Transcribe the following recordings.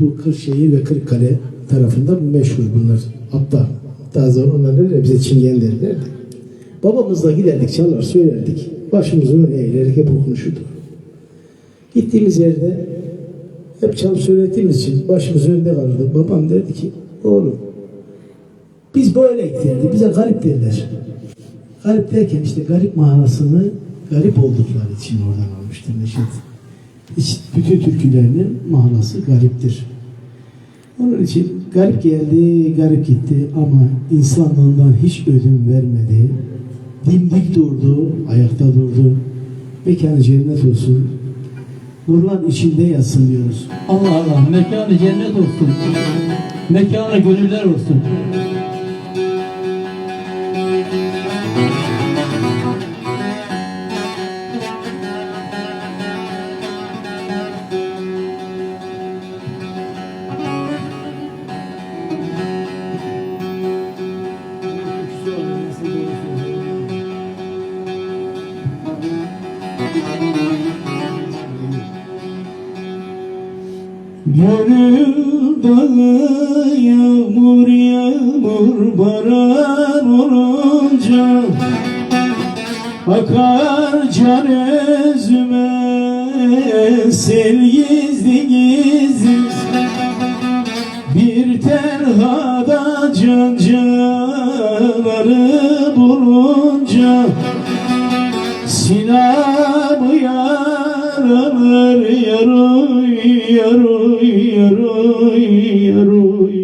Bu Kırşehir ve Kırıkkale tarafında meşhur bunlar. Hatta daha sonra onlar derler bize çingen derlerdi. Babamızla giderdik çalar söylerdik. Başımızı öne eğilerek hep o konuşurdu. Gittiğimiz yerde hep çalıp söylediğimiz için başımız önde kalırdı. Babam derdi ki oğlum biz böyle derdi. Bize garip derler. Garip derken işte garip manasını garip oldukları için oradan almıştır Neşet. Bütün türkülerinin manası gariptir. Onun için garip geldi, garip gitti ama insanlığından hiç ödün vermedi. Dimdik durdu, ayakta durdu. Mekanı cennet olsun. Nurlar içinde yatsın diyoruz. Allah Allah mekanı cennet olsun. Mekanı gönüller olsun. Yağmur baran Akar can özüme sel gizli gizli Bir tenhada can canları bulunca Sinamı yaralar yaroy yaroy yaroy yaroy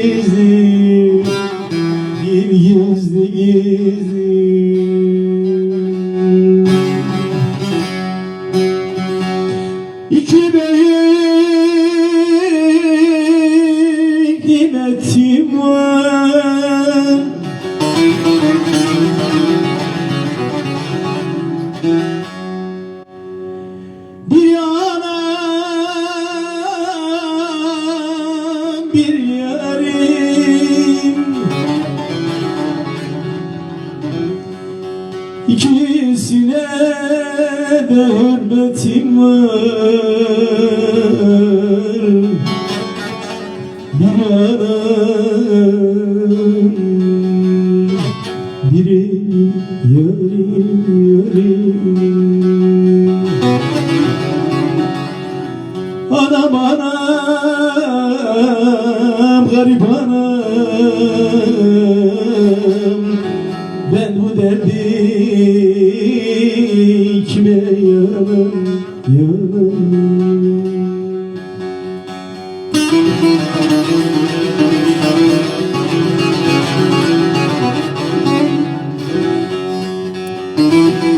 gizli İkisine de hürmetim var. Bir anam Birisi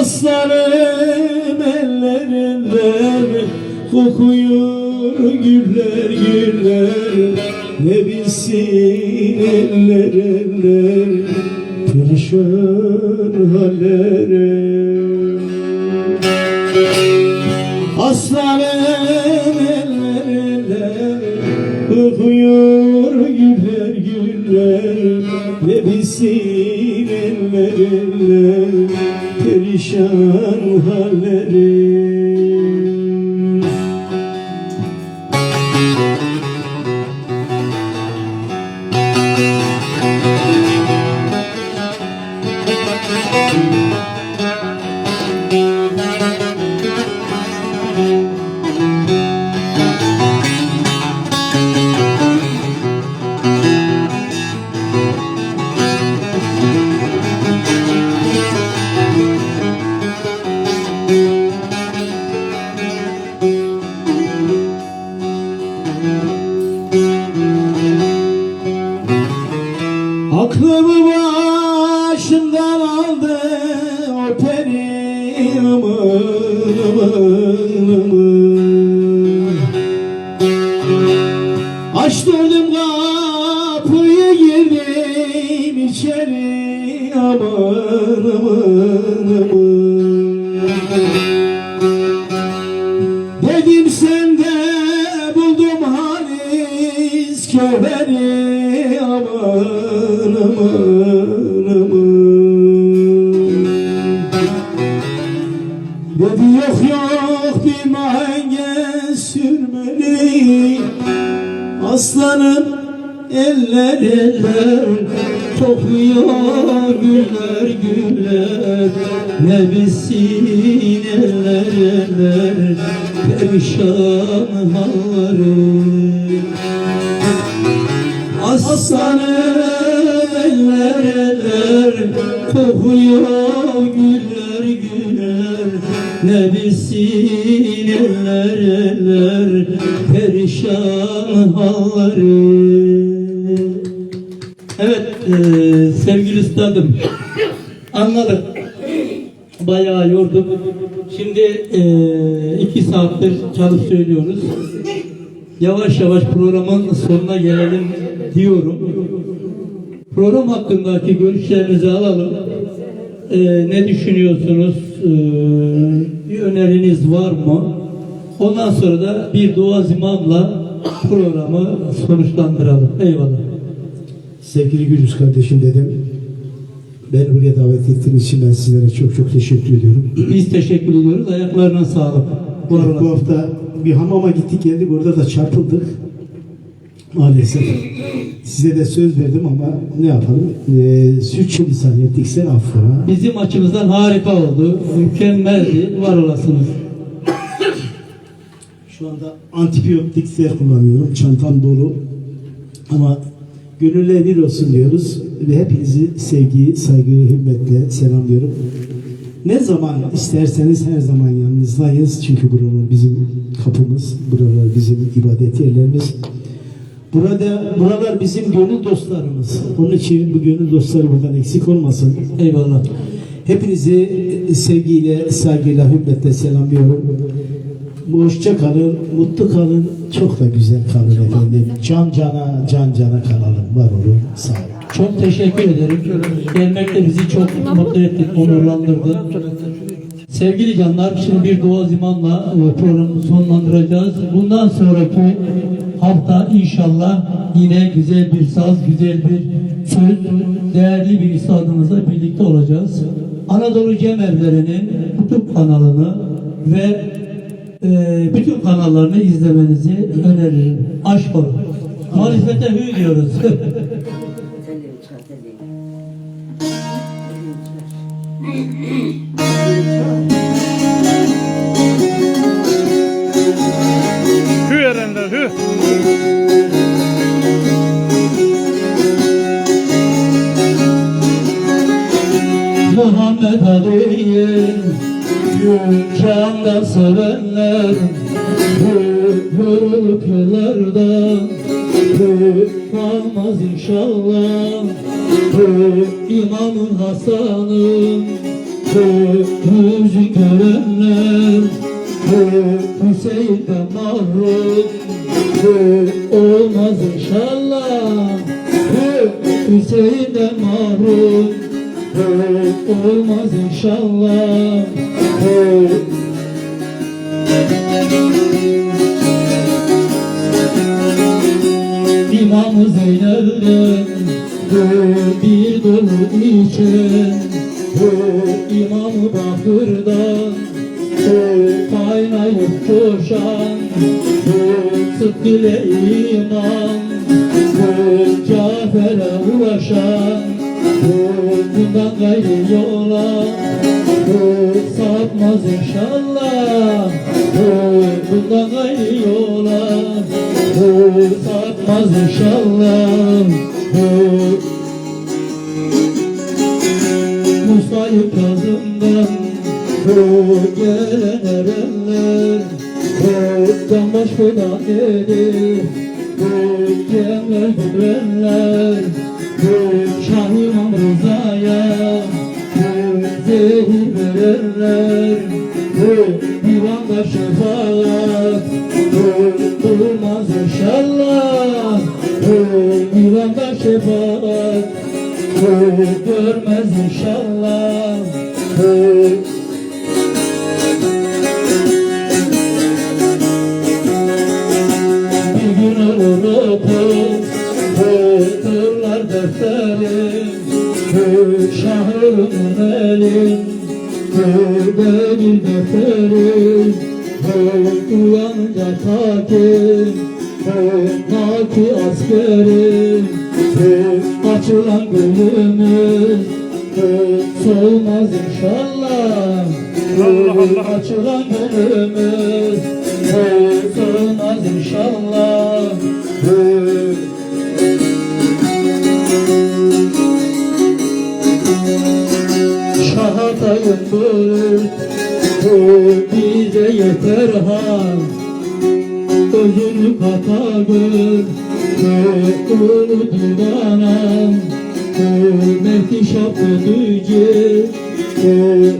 Aslanım ellerinden kokuyor güller güller. Ne bilsin eller eller perişan halleri Aslanım ellerinde Kokuyor güller güller. Ne bilsin ellerinde Perişan halleri Açtırdım kapıyı girdim içeri aman aman aman Dedim sende buldum halis köveri aman aman aman Dedi yok yok bir mahenge sürmeli Aslanım eller eller Topluyor güller güller. Ne bilsin eller eller Perişan halları. Aslanım eller eller Kokuyor güller güller. Ne bilsin eller eller Halları Evet e, sevgili üstadım anladık. Bayağı yorduk. Şimdi e, iki saattir çalıp söylüyoruz. Yavaş yavaş programın sonuna gelelim diyorum. Program hakkındaki görüşlerinizi alalım. E, ne düşünüyorsunuz? E, bir öneriniz var mı? Ondan sonra da bir dua zimamla programı sonuçlandıralım. Eyvallah. Sevgili Gülüz kardeşim dedim. Ben buraya davet ettiğiniz için ben sizlere çok çok teşekkür ediyorum. Biz teşekkür ediyoruz. Ayaklarına sağlık. Bu aralar. bu hafta bir hamama gittik geldik orada da çarpıldık. Maalesef. Size de söz verdim ama ne yapalım? Ee, suç lisan ettikse affola. Bizim açımızdan harika oldu. Mükemmeldi. Var olasınız. Şu anda antibiyotikler kullanıyorum. Çantam dolu. Ama gönüller bir olsun diyoruz. Ve hepinizi sevgi, saygı, hürmetle selamlıyorum. Ne zaman isterseniz her zaman yanınızdayız. Çünkü buralar bizim kapımız. Buralar bizim ibadet yerlerimiz. Burada buralar bizim gönül dostlarımız. Onun için bu gönül dostları buradan eksik olmasın. Eyvallah. Hepinizi sevgiyle, saygıyla, hürmetle selamlıyorum. Hoşça kalın, mutlu kalın, çok da güzel kalın efendim. Can cana, can cana kalalım. Var olun, sağ olun. Çok teşekkür ederim. Gelmek de bizi çok mutlu etti, onurlandırdı. Sevgili canlar, şimdi bir dua zimanla e, programı sonlandıracağız. Bundan sonraki hafta inşallah yine güzel bir saz, güzel bir söz, değerli bir üstadımızla birlikte olacağız. Anadolu Cem Evleri'nin YouTube kanalını ve e, bütün kanallarını izlemenizi öneririm. Aşk olun. Marifete hü diyoruz. inşallah İmamın Hasan'ın yüzü görenler Hüseyin'den mahrum. Olmaz inşallah Hüseyin'den mahrum. Olmaz inşallah İmam-ı Zeynep'den bir dolu için İmam-ı Bakır'dan kaynayıp coşan Sıdk ile iman Cafer'e ulaşan Bundan gayrı yola sapmaz inşallah Bundan gayrı yola sapmaz inşallah. Musayip Kazım'dan gelen erenler Canbaş feda gelir Cemler güvenler Şah İmam Rıza'ya Zehir verenler Divanda şefaat Bulmaz inşallah. Divanda şefaat Görmez inşallah. Bir gün olur Tırlar defterim. Şahırın elim. Benim defterim Uyanınca takim Naki askerim Açılan gönlümüz Soğumaz inşallah. Allah Allah. Açılan gönlümüz Soğumaz inşallah Hal Özünü kata gör Ulu divanam Mehdi şapı düce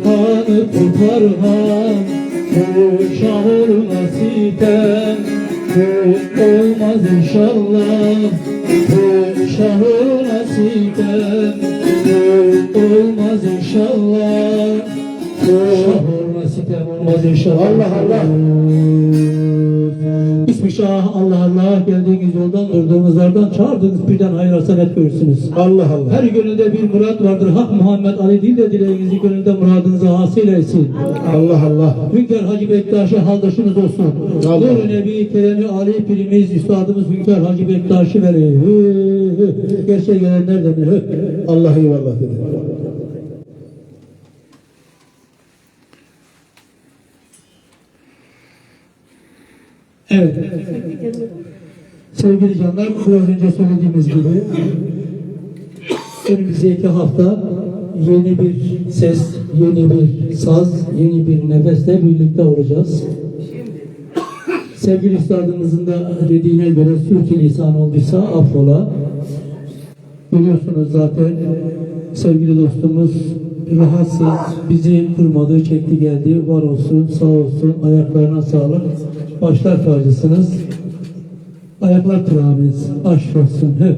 Kanı tutar han Şah olma sitem Olmaz inşallah. Şah olma sitem Olmaz inşallah. Şah Allah Allah. İsmi Şah Allah Allah geldiğiniz yoldan durduğunuz yerden çağırdığınız birden hayır hasanet görürsünüz. Allah Allah. Her gönülde bir murat vardır. Hak Muhammed Ali değil de dileğinizi gönülde muradınızı hasıl etsin. Allah Allah. Hünkar Hacı Bektaş'ı haldaşınız olsun. Allah. Nur Nebi Kerem'i Ali Pirimiz Üstadımız Hünkar Hacı Bektaş'ı verir. Gerçeğe gelenler. Hı. Allah eyvallah dedi. Evet. Sevgili canlar, biraz önce söylediğimiz gibi önümüzdeki hafta yeni bir ses, yeni bir saz, yeni bir nefesle birlikte olacağız. Sevgili üstadımızın da dediğine göre sürçülisan olduysa affola. Biliyorsunuz zaten sevgili dostumuz rahatsız, bizi kırmadı, çekti geldi. Var olsun, sağ olsun, ayaklarına sağlık. Başlar tacısınız. Ayaklar tırağınız, aşk olsun. Hep.